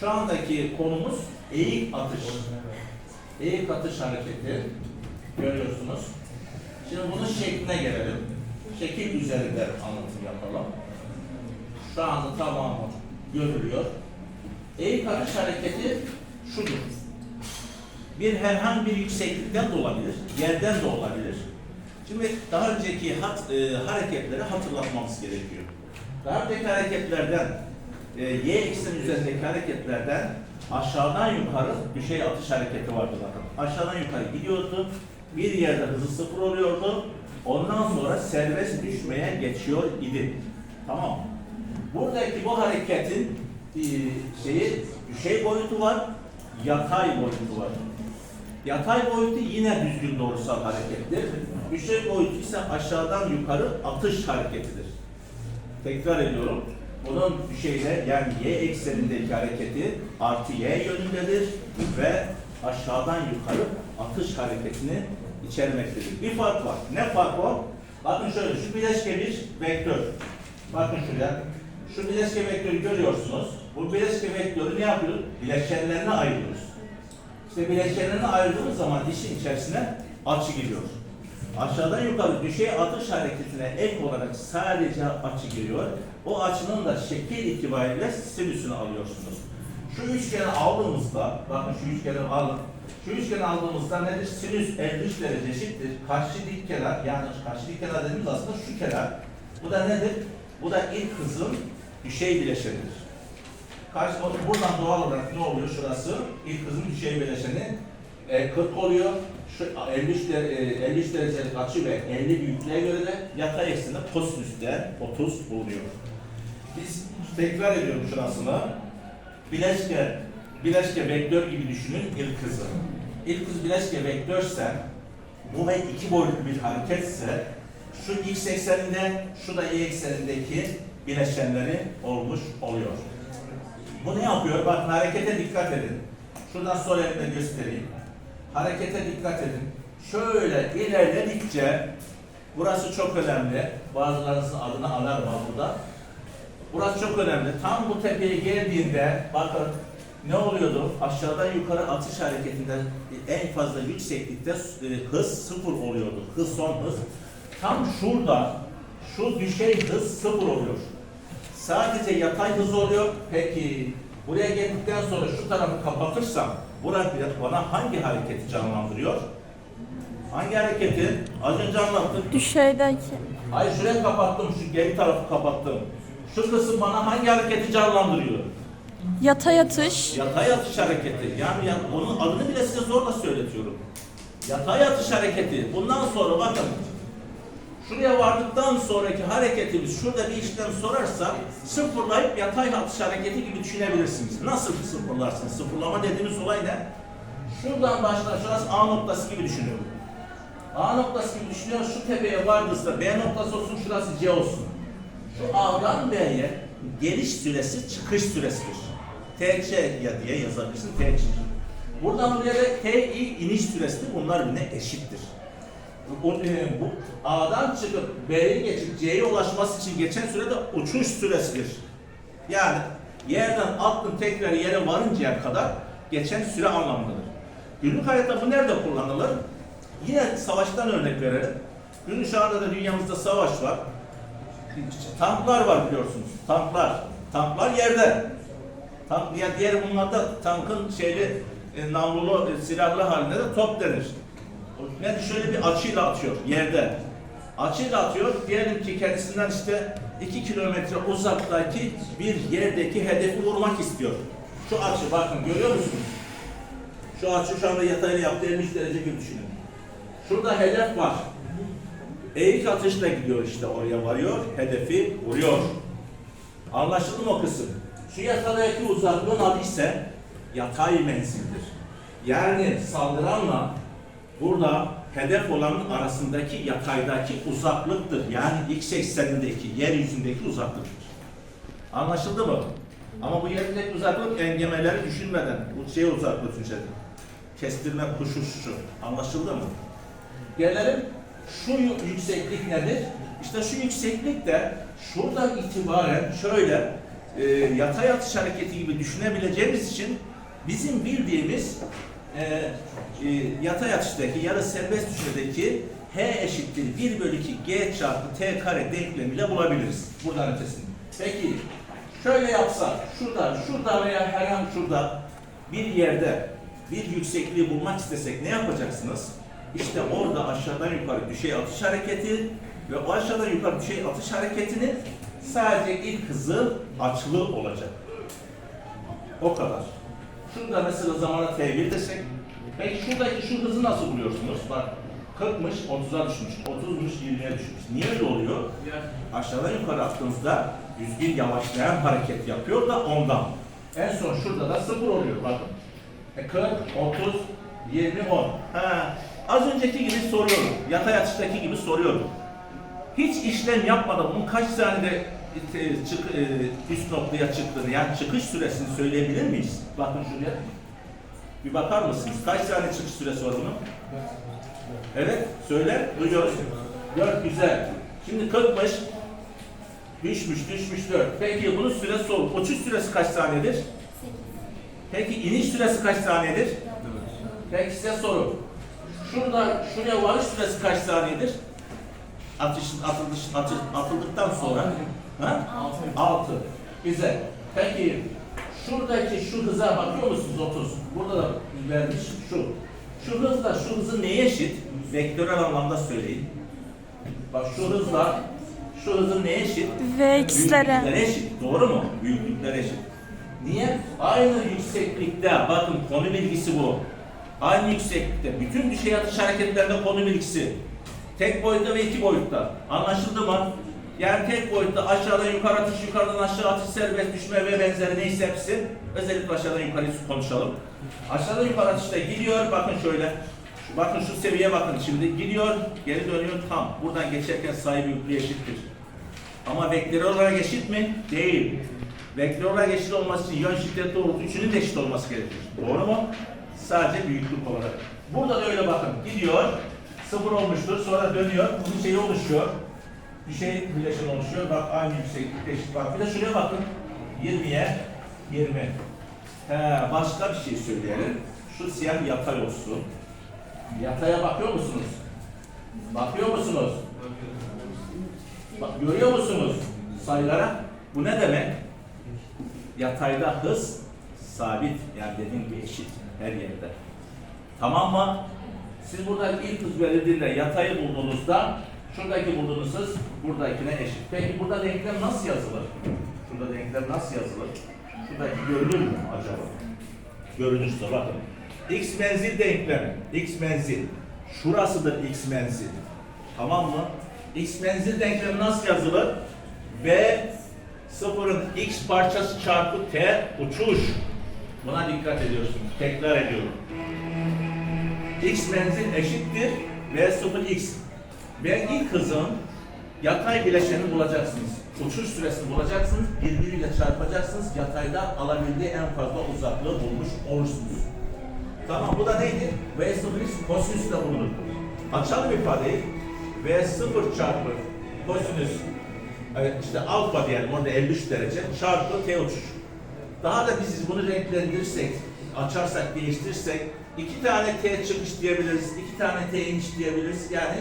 Şu andaki konumuz eğik atış. Eğik atış hareketi görüyorsunuz. Şimdi bunun şekline gelelim. Şekil üzerinde anlatım yapalım. Şu anda tamamı görülüyor. Eğik atış hareketi şudur. Bir herhangi bir yükseklikten de olabilir, yerden de olabilir. Şimdi daha önceki hat, e, hareketleri hatırlatmamız gerekiyor. Daha önceki hareketlerden, e, y ekseni üzerindeki hareketlerden aşağıdan yukarı bir şey atış hareketi vardı bakın. Aşağıdan yukarı gidiyordu, bir yerde hızı sıfır oluyordu, ondan sonra serbest düşmeye geçiyor idi. Tamam? Buradaki bu hareketin e, şeyi, düşey boyutu var, yatay boyutu var. Yatay boyutu yine düzgün doğrusal harekettir. Düşey boyutu ise aşağıdan yukarı atış hareketidir. Tekrar ediyorum. Bunun düşeyde yani y eksenindeki hareketi artı y yönündedir ve aşağıdan yukarı atış hareketini içermektedir. Bir fark var. Ne fark var? Bakın şöyle şu bileşke bir vektör. Bakın şuraya. Şu bileşke vektörü görüyorsunuz. Bu bileşke vektörü ne yapıyoruz? Bileşenlerine ayırıyoruz. İşte bileşenlerini ayırdığımız zaman dişin içerisine açı giriyor. Aşağıdan yukarı düşey atış hareketine ek olarak sadece açı giriyor. O açının da şekil itibariyle sinüsünü alıyorsunuz. Şu üçgeni aldığımızda, bakın şu üçgeni alın. Şu üçgeni aldığımızda nedir? Sinüs 53 derece eşittir. Karşı dik kenar, yani karşı dik kenar dediğimiz aslında şu kenar. Bu da nedir? Bu da ilk hızın düşey bileşenidir. Karşı, buradan doğal olarak ne oluyor şurası? İlk hızın düşey bileşeni e, 40 oluyor. Şu 53, der, e, 53 derecelik açı ve 50 büyüklüğe göre de yatay eksende kosinüste 30 bulunuyor. Biz tekrar ediyorum şurasını. Bileşke, bileşke vektör gibi düşünün ilk hızı. İlk hız bileşke vektörse bu ve iki boyutlu bir hareketse şu x ekseninde, şu da y eksenindeki bileşenleri olmuş oluyor. Bu ne yapıyor? Bakın harekete dikkat edin. Şuradan sol elimle göstereyim. Harekete dikkat edin. Şöyle ilerledikçe burası çok önemli. Bazılarınızın adını alarım ha burada. Burası çok önemli. Tam bu tepeye geldiğinde bakın ne oluyordu? Aşağıdan yukarı atış hareketinde en fazla yükseklikte e, hız sıfır oluyordu. Hız son hız. Tam şurada şu düşey hız sıfır oluyor. Sadece yatay hız oluyor. Peki buraya geldikten sonra şu tarafı kapatırsam burası bana hangi hareketi canlandırıyor? Hangi hareketi? Az önce anlattım. Düşeydeki. Hayır şurayı kapattım, şu geri tarafı kapattım. Şu kısım bana hangi hareketi canlandırıyor? Yatay atış. Yatay atış hareketi. Yani, onun adını bile size zorla söyletiyorum. Yatay atış hareketi. Bundan sonra bakın. Şuraya vardıktan sonraki hareketimiz şurada bir işlem sorarsa sıfırlayıp yatay atış hareketi gibi düşünebilirsiniz. Nasıl sıfırlarsınız? Sıfırlama dediğimiz olay ne? Şuradan başlar, şurası A noktası gibi düşünüyorum. A noktası gibi düşünüyor, şu tepeye vardığınızda B noktası olsun, şurası C olsun. Şu A'dan B'ye geliş süresi çıkış süresidir. TC ya diye yazabilirsin TC. Buradan buraya da TI iniş süresidir. Bunlar birbirine eşittir. E, bu A'dan çıkıp B'ye geçip C'ye ulaşması için geçen süre de uçuş süresidir. Yani yerden attın tekrar yere varıncaya kadar geçen süre anlamındadır. Günlük hayatta bu nerede kullanılır? Yine savaştan örnek verelim. Günün şu anda da dünyamızda savaş var. Tanklar var biliyorsunuz. Tanklar. Tanklar yerde. Tank, diğer bunlarda tankın şeyli e, namlulu e, silahlı halinde de top denir. Yani şöyle bir açıyla atıyor yerde. Açıyla atıyor. Diyelim ki kendisinden işte 2 kilometre uzaktaki bir yerdeki hedefi vurmak istiyor. Şu açı bakın görüyor musunuz? Şu açı şu anda yatayla yaptığı 53 derece gibi düşünün. Şurada hedef var. Eğik atışla gidiyor işte oraya varıyor. Hedefi vuruyor. Anlaşıldı mı o kısım? Şu yataydaki uzaklığın adı ise yatay menzildir. Yani saldıranla burada hedef olanın arasındaki yataydaki uzaklıktır. Yani x eksenindeki, yeryüzündeki uzaklıktır. Anlaşıldı mı? Ama bu yerindeki uzaklık engemeleri düşünmeden, bu şey uzaklık düşünelim. Kestirme kuşu şu. Anlaşıldı mı? Gelelim şu yükseklik nedir? İşte şu yükseklik de şuradan itibaren şöyle e, yatay atış hareketi gibi düşünebileceğimiz için bizim bildiğimiz e, e, yatay atıştaki ya serbest düşmedeki H eşittir 1 bölü 2 G çarpı T kare denklemiyle bulabiliriz. Buradan ötesini. Peki şöyle yapsak, şurada, şurada veya herhangi şurada bir yerde bir yüksekliği bulmak istesek ne yapacaksınız? İşte orada aşağıdan yukarı düşey atış hareketi ve o aşağıdan yukarı düşey atış hareketinin sadece ilk hızı açılı olacak. O kadar. Şurada mesela zamana T1 desek, peki şuradaki şu hızı nasıl buluyorsunuz? Bak 40'mış 30'a düşmüş, 30'muş 20'ye düşmüş. Niye öyle oluyor? Aşağıdan yukarı attığınızda düzgün yavaşlayan hareket yapıyor da ondan. En son şurada da sıfır oluyor bakın. E 40, 30, 20, 10. Ha, az önceki gibi soruyorum. Yatay atıştaki gibi soruyorum. Hiç işlem yapmadan bunun kaç saniyede çık, e, üst noktaya çıktığını yani çıkış süresini söyleyebilir miyiz? Bakın şuraya. Bir bakar mısınız? Kaç saniye çıkış süresi var bunun? Evet, söyle. Duyuyoruz. 4 güzel. Şimdi 40'mış. Düşmüş, düşmüş 4. Peki bunun süresi olur. Uçuş süresi kaç saniyedir? Peki iniş süresi kaç saniyedir? Peki size soru. Şurada, şuraya varış süresi kaç saniyedir? Atış, atılış, atış, atıldıktan sonra. Ha? 6. Güzel. Peki şuradaki şu hıza bakıyor musunuz 30? Burada da vermiş şu. Şu hızla şu hızın neye eşit? Vektörel anlamda söyleyin. Bak şu hızla şu hızın neye eşit? Ve x'lere. Eşit. Doğru mu? Büyüklüklere eşit. Niye? Aynı yükseklikte, bakın konu bilgisi bu. Aynı yükseklikte, bütün düşey atış hareketlerinde konu bilgisi. Tek boyutta ve iki boyutta. Anlaşıldı mı? Yani tek boyutta aşağıdan yukarı atış, yukarıdan aşağı atış, serbest düşme ve benzeri neyse hepsi. Özellikle aşağıdan yukarı konuşalım. Aşağıdan yukarı atışta gidiyor, bakın şöyle. Şu- Bakın şu seviyeye bakın şimdi. Gidiyor, geri dönüyor tam. Buradan geçerken sayı büyüklüğü eşittir. Ama vektörel olarak eşit mi? Değil. Vektörel olarak eşit olması için yön şiddet doğrultu üçünün de eşit olması gerekir. Doğru mu? Sadece büyüklük olarak. Burada da öyle bakın. Gidiyor, sıfır olmuştur, sonra dönüyor, bunun şeyi oluşuyor. Bir şey bileşen oluşuyor. Bak aynı yükseklikte eşit bak. Bir de şuraya bakın. 20'ye 20. He, başka bir şey söyleyelim. Şu siyah yatay olsun. Yataya bakıyor musunuz? Bakıyor musunuz? Bak görüyor musunuz sayılara? Bu ne demek? Yatayda hız sabit yani dediğim gibi eşit her yerde. Tamam mı? Siz burada ilk hız verildiğinde yatayı bulduğunuzda şuradaki bulduğunuz hız buradakine eşit. Peki burada denklem nasıl yazılır? Şurada denklem nasıl yazılır? Şuradaki görünür mü acaba? Görünürse bakın. X menzil denklemi. X menzil. Şurasıdır X menzil. Tamam mı? X menzil denklemi nasıl yazılır? V sıfırın X parçası çarpı T uçuş. Buna dikkat ediyorsunuz. Tekrar ediyorum. X menzil eşittir V sıfır X. Ve ilk hızın yatay bileşenini bulacaksınız. Uçuş süresini bulacaksınız. Birbiriyle çarpacaksınız. Yatayda alabildiği en fazla uzaklığı bulmuş olursunuz. Tamam bu da neydi? V sıfır X kosinüsle bulunur. Açalım ifadeyi. V sıfır çarpı kosinüs işte alfa diyelim orada 53 derece çarpı T uçuş. Daha da biz bunu renklendirirsek, açarsak, değiştirirsek iki tane T çıkış diyebiliriz, iki tane T iniş diyebiliriz. Yani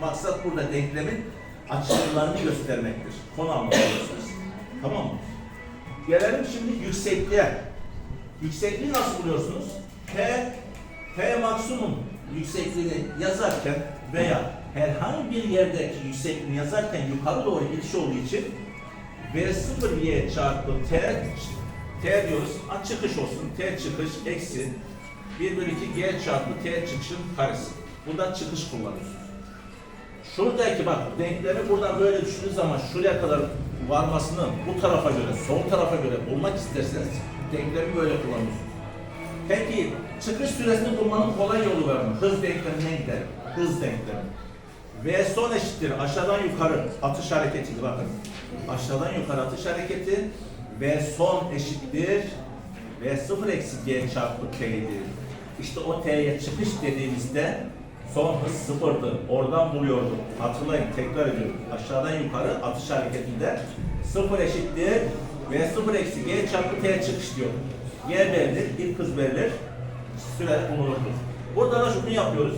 maksat burada denklemin açılarını göstermektir. Konu anlatıyorsunuz. Tamam mı? Gelelim şimdi yüksekliğe. Yüksekliği nasıl buluyorsunuz? P, P maksimum yüksekliğini yazarken veya herhangi bir yerdeki yüksekliğini yazarken yukarı doğru gidiş olduğu için V0Y çarpı T T diyoruz. Ha, çıkış olsun. T çıkış eksi 1 bölü 2 G çarpı T çıkışın karesi. Buradan çıkış kullanıyorsunuz. Şuradaki bak denklemi buradan böyle düşündüğünüz zaman şuraya kadar varmasını bu tarafa göre, sol tarafa göre bulmak isterseniz denklemi böyle kullanıyorsunuz. Peki çıkış süresini bulmanın kolay yolu var mı? Hız denklemine gidelim. Hız denklemi. V son eşittir aşağıdan yukarı atış hareketi bakın. Aşağıdan yukarı atış hareketi V son eşittir V sıfır eksi G çarpı T'dir. İşte o T'ye çıkış dediğimizde son hız sıfırdı. Oradan buluyorduk. Hatırlayın tekrar ediyorum. Aşağıdan yukarı atış hareketinde sıfır eşittir V0 eksi G çarpı T çıkış diyor. G belli, ilk hız belli, süre bulunurdur. Burada da şunu yapıyoruz.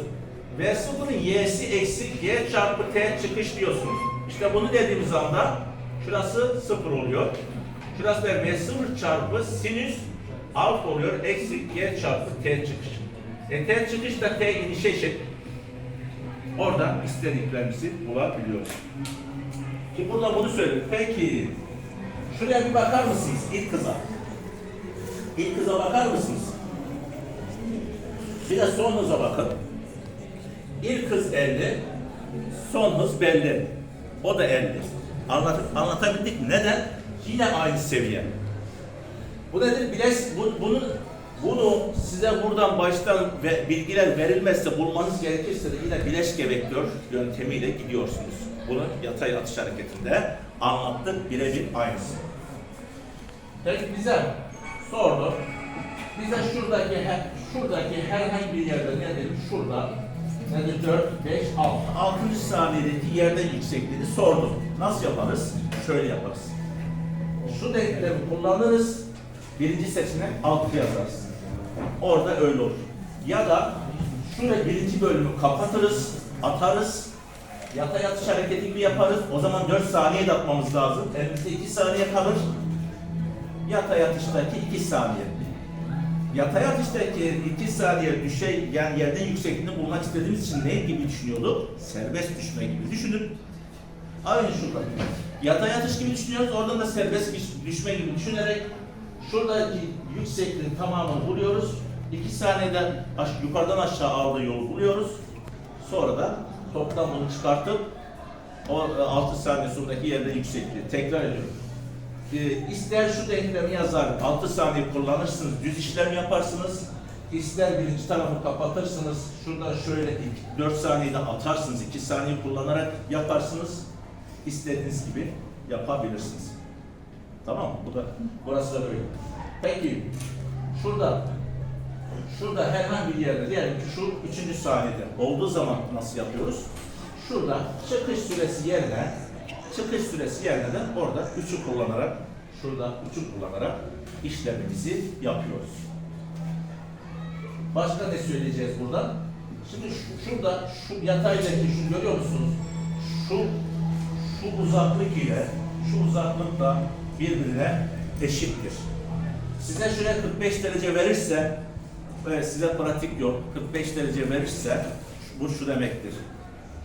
V0'ın y'si eksi G çarpı T çıkış diyorsunuz. İşte bunu dediğimiz anda şurası 0 oluyor. Şurası da V0 çarpı sinüs alfa oluyor. Eksi G çarpı T çıkış. E T çıkış da T inişe eşit. Oradan istediklerimizi bulabiliyoruz. Şimdi burada bunu söylüyorum. Peki şuraya bir bakar mısınız ilk kıza? İlk kıza bakar mısınız? Bir de son hıza bakın. İlk hız 50, son hız belli. O da 50. Anlat, anlatabildik mi? Neden? Yine aynı seviye. Bu nedir? Biles, bu, bunu, bunu size buradan baştan ve bilgiler verilmezse bulmanız gerekirse de yine bileşke vektör yöntemiyle gidiyorsunuz. Bunu yatay atış hareketinde anlattık birebir aynısı. Peki bize sordu. Bize şuradaki şuradaki herhangi bir yerde ne dedim? Şurada nedir? 4, 5, 6. 6. saniyedeki yerden yüksekliğini sordu. Nasıl yaparız? Şöyle yaparız. Şu denklemi kullanırız. Birinci seçenek 6 yazarız. Orada öyle olur. Ya da şurada birinci bölümü kapatırız, atarız. Yatay atış hareketi gibi yaparız. O zaman 4 saniye de atmamız lazım. Elimizde 2 saniye kalır. Yatay atıştaki 2 saniye. Yatay atıştaki 2 saniye düşey yani yerden yüksekliğini bulmak istediğimiz için ne gibi düşünüyorduk? Serbest düşme gibi düşünün. Aynı şurada. Yatay atış gibi düşünüyoruz. Oradan da serbest düş- düşme gibi düşünerek şuradaki yüksekliğin tamamını buluyoruz. 2 saniyede aş- yukarıdan aşağı aldığı yolu buluyoruz. Sonra da toplam bunu çıkartıp o 6 saniye sonraki yerden yüksekliği tekrar ediyoruz. Ee, ister şu denklemi yazar, 6 saniye kullanırsınız, düz işlem yaparsınız. İster birinci tarafı kapatırsınız, şurada şöyle 4 saniyede atarsınız, 2 saniye kullanarak yaparsınız. İstediğiniz gibi yapabilirsiniz. Tamam mı? Bu da, burası da böyle. Peki, şurada, şurada herhangi bir yerde, diyelim ki şu üçüncü saniyede olduğu zaman nasıl yapıyoruz? Şurada çıkış süresi yerine çıkış süresi yerine de orada 3'ü kullanarak şurada 3'ü kullanarak işlemimizi yapıyoruz. Başka ne söyleyeceğiz burada? Şimdi şu, şurada şu yataydaki şu görüyor musunuz? Şu şu uzaklık ile şu uzaklık da birbirine eşittir. Size şuraya 45 derece verirse evet, size pratik yok. 45 derece verirse bu şu demektir.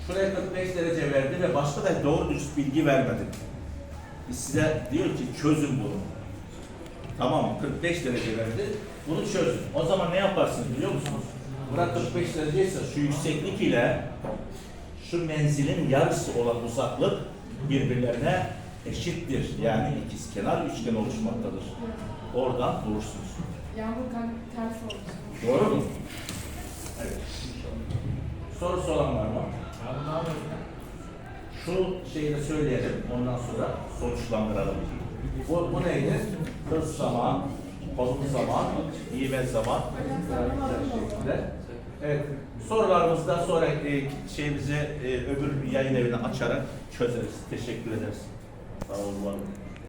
Şuraya 45 derece verdi ve başka da doğru dürüst bilgi vermedi. Size diyor ki çözün bunu. Tamam mı? 45 derece verdi. Bunu çözün. O zaman ne yaparsınız biliyor musunuz? Bura 45 derece ise şu yükseklik ile şu menzilin yarısı olan uzaklık birbirlerine eşittir. Yani ikizkenar üçgen oluşmaktadır. Oradan bulursunuz. Yağmur kan ters oldu. Doğru mu? Evet. Sorusu olan var mı? Şu şeyi de söyleyelim, ondan sonra sonuçlandıralım. Bu, bu neydi? Hız zaman, konum zaman, ivme zaman. şeklinde. Evet, sorularımızda sonra e, şeyimizi e, öbür yayın evini açarak çözeriz. Teşekkür ederiz. Sağ olun.